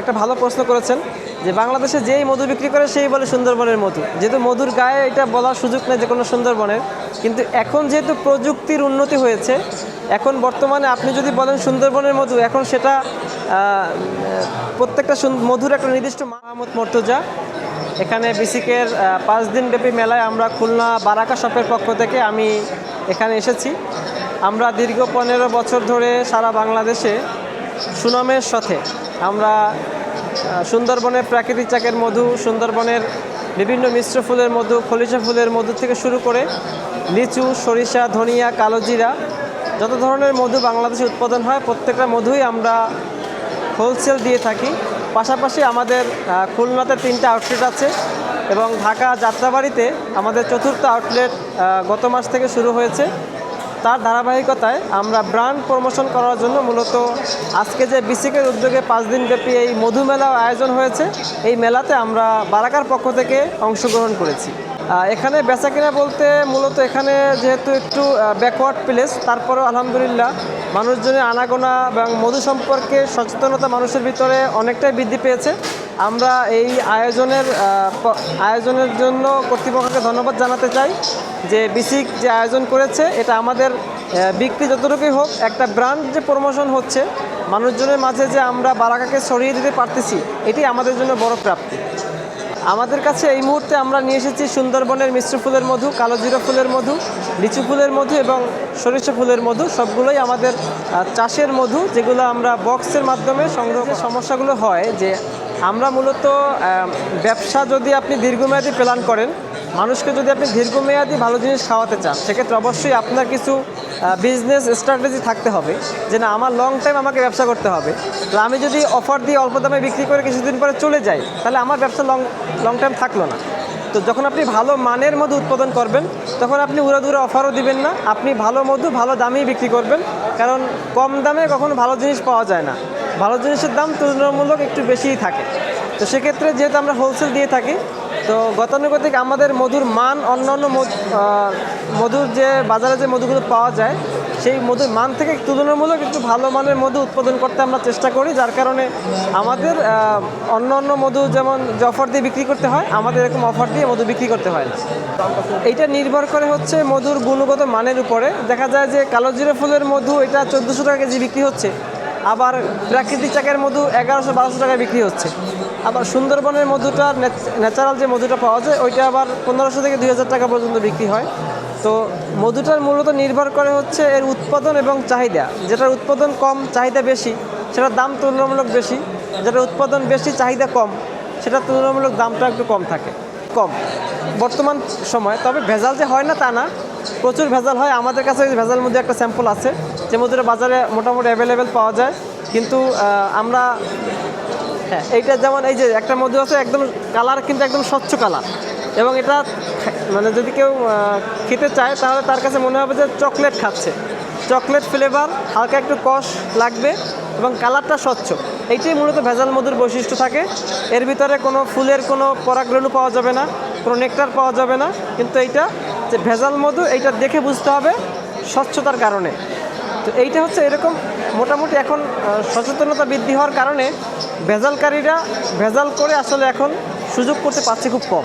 একটা ভালো প্রশ্ন করেছেন যে বাংলাদেশে যেই মধু বিক্রি করে সেই বলে সুন্দরবনের মধু। যেহেতু মধুর গায়ে এটা বলার সুযোগ নেই যে কোনো সুন্দরবনের, কিন্তু এখন যেহেতু প্রযুক্তির উন্নতি হয়েছে, এখন বর্তমানে আপনি যদি বলেন সুন্দরবনের মধু, এখন সেটা প্রত্যেকটা মধুর একটা নির্দিষ্ট মাহমুদ মর্তজা। এখানে বিসিকের পাঁচ দিন ব্যাপী মেলায় আমরা খুলনা বারাকা শপের পক্ষ থেকে আমি এখানে এসেছি। আমরা দীর্ঘ পনেরো বছর ধরে সারা বাংলাদেশে সুনামের সাথে আমরা সুন্দরবনের প্রাকৃতিক চাকের মধু, সুন্দরবনের বিভিন্ন মিশ্র ফুলের মধু, খলিশা ফুলের মধু থেকে শুরু করে লিচু, সরিষা, ধনিয়া কালোজিরা যত ধরনের মধু বাংলাদেশে উৎপাদন হয়, প্রত্যেকটা মধুই আমরা হোলসেল দিয়ে থাকি। পাশাপাশি আমাদের খুলনাতে তিনটা আউটলেট আছে এবং ঢাকা যাত্রাবাড়িতে আমাদের চতুর্থ আউটলেট গত মাস থেকে শুরু হয়েছে। তার ধারাবাহিকতায় আমরা ব্র্যান্ড প্রমোশন করার জন্য মূলত আজকে যে বিসিকের উদ্যোগে পাঁচ দিনব্যাপী এই মধু মেলা আয়োজন হয়েছে, এই মেলাতে আমরা বারাকার পক্ষ থেকে অংশগ্রহণ করেছি। এখানে বেচা কিনা বলতে মূলত এখানে যেহেতু একটু ব্যাকওয়ার্ড প্লেস তারপরেও আলহামদুলিল্লাহ মানুষজনের আনাগোনা এবং মধু সম্পর্কে সচেতনতা মানুষের ভিতরে অনেকটাই বৃদ্ধি পেয়েছে। আমরা এই আয়োজনের আয়োজনের জন্য কর্তৃপক্ষকে ধন্যবাদ জানাতে চাই যে বিসিক যে আয়োজন করেছে, এটা আমাদের বিক্রি যতটুকুই হোক, একটা ব্র্যান্ড যে প্রমোশন হচ্ছে, মানুষজনের মাঝে যে আমরা বারাকাকে ছড়িয়ে দিতে পারতেছি, এটি আমাদের জন্য বড় প্রাপ্তি। আমাদের কাছে এই মুহূর্তে আমরা নিয়ে এসেছি সুন্দরবনের মিশ্র ফুলের মধু, কালো জিরা ফুলের মধু, লিচু ফুলের মধু এবং সরিষা ফুলের মধু, সবগুলোই আমাদের চাষের মধু, যেগুলো আমরা বক্সের মাধ্যমে সংগ্রহ সমস্যাগুলো হয় যে আমরা মূলত ব্যবসা যদি আপনি দীর্ঘমেয়াদী প্ল্যান করেন, মানুষকে যদি আপনি দীর্ঘমেয়াদী ভালো জিনিস খাওয়াতে চান, সেক্ষেত্রে অবশ্যই আপনার কিছু বিজনেস স্ট্র্যাটেজি থাকতে হবে যে না, আমার লং টাইম আমাকে ব্যবসা করতে হবে। তো আমি যদি অফার দিয়ে অল্প দামে বিক্রি করে কিছুদিন পরে চলে যাই, তাহলে আমার ব্যবসা লং লং টাইম থাকল না। তো যখন আপনি ভালো মানের মধু উৎপাদন করবেন, তখন আপনি উড়াদুরে অফারও দিবেন না। আপনি ভালো মধু ভালো দামেই বিক্রি করবেন, কারণ কম দামে কখনো ভালো জিনিস পাওয়া যায় না। ভালো জিনিসের দাম তুলনামূলক একটু বেশিই থাকে। তো সেক্ষেত্রে যেহেতু আমরা হোলসেল দিয়ে থাকি, তো গতানুগতিক আমাদের মধুর মান, অন্যান্য মধু মধুর যে, বাজারে যে মধুগুলো পাওয়া যায়, সেই মধুর মান থেকে তুলনামূলক একটু ভালো মানের মধু উৎপাদন করতে আমরা চেষ্টা করি, যার কারণে আমাদের অন্য অন্য মধু যেমন যে অফার দিয়ে বিক্রি করতে হয়, আমাদের এরকম অফার দিয়ে মধু বিক্রি করতে হয়। না এইটা নির্ভর করে হচ্ছে মধুর গুণগত মানের উপরে। দেখা যায় যে কালো জিরে ফুলের মধু, এটা চোদ্দোশো টাকা কেজি বিক্রি হচ্ছে। আবার প্রাকৃতিক চাকের মধু এগারোশো বারোশো টাকায় বিক্রি হচ্ছে। আবার সুন্দরবনের মধুটা ন্যাচারাল যে মধুটা পাওয়া যায়, ওইটা আবার পনেরোশো থেকে দুই হাজার টাকা পর্যন্ত বিক্রি হয়। তো মধুটার মূলত নির্ভর করে হচ্ছে এর উৎপাদন এবং চাহিদা। যেটার উৎপাদন কম, চাহিদা বেশি, সেটার দাম তুলনামূলক বেশি। যেটার উৎপাদন বেশি, চাহিদা কম, সেটার তুলনামূলক দামটা একটু কম থাকে। কম। বর্তমান সময়, তবে ভেজাল যে হয় না তা না। প্রচুর ভেজাল হয়। আমাদের কাছে ভেজাল মধ্যে একটা স্যাম্পল আছে, যে মধুটা বাজারে মোটামুটি অ্যাভেলেবেল পাওয়া যায়। কিন্তু আমরা হ্যাঁ এইটা যেমন এই যে একটা মধু আছে, একদম কালার কিন্তু একদম স্বচ্ছ কালার এবং এটা মানে যদি কেউ খেতে চায়, তাহলে তার কাছে মনে হবে যে চকলেট খাচ্ছে। চকলেট ফ্লেভার হালকা একটু কষ লাগবে এবং কালারটা স্বচ্ছ। এইটাই মূলত ভেজাল মধুর বৈশিষ্ট্য থাকে। এর ভিতরে কোনো ফুলের কোনো পরাগরেণু পাওয়া যাবে না, কোনো নেকটার পাওয়া যাবে না, কিন্তু এইটা যে ভেজাল মধু, এইটা দেখে বুঝতে হবে স্বচ্ছতার কারণে। তো এইটা হচ্ছে এরকম মোটামুটি এখন সচেতনতা বৃদ্ধি হওয়ার কারণে ভেজালকারীরা ভেজাল করে আসলে এখন সুযোগ করতে পারছে খুব কম।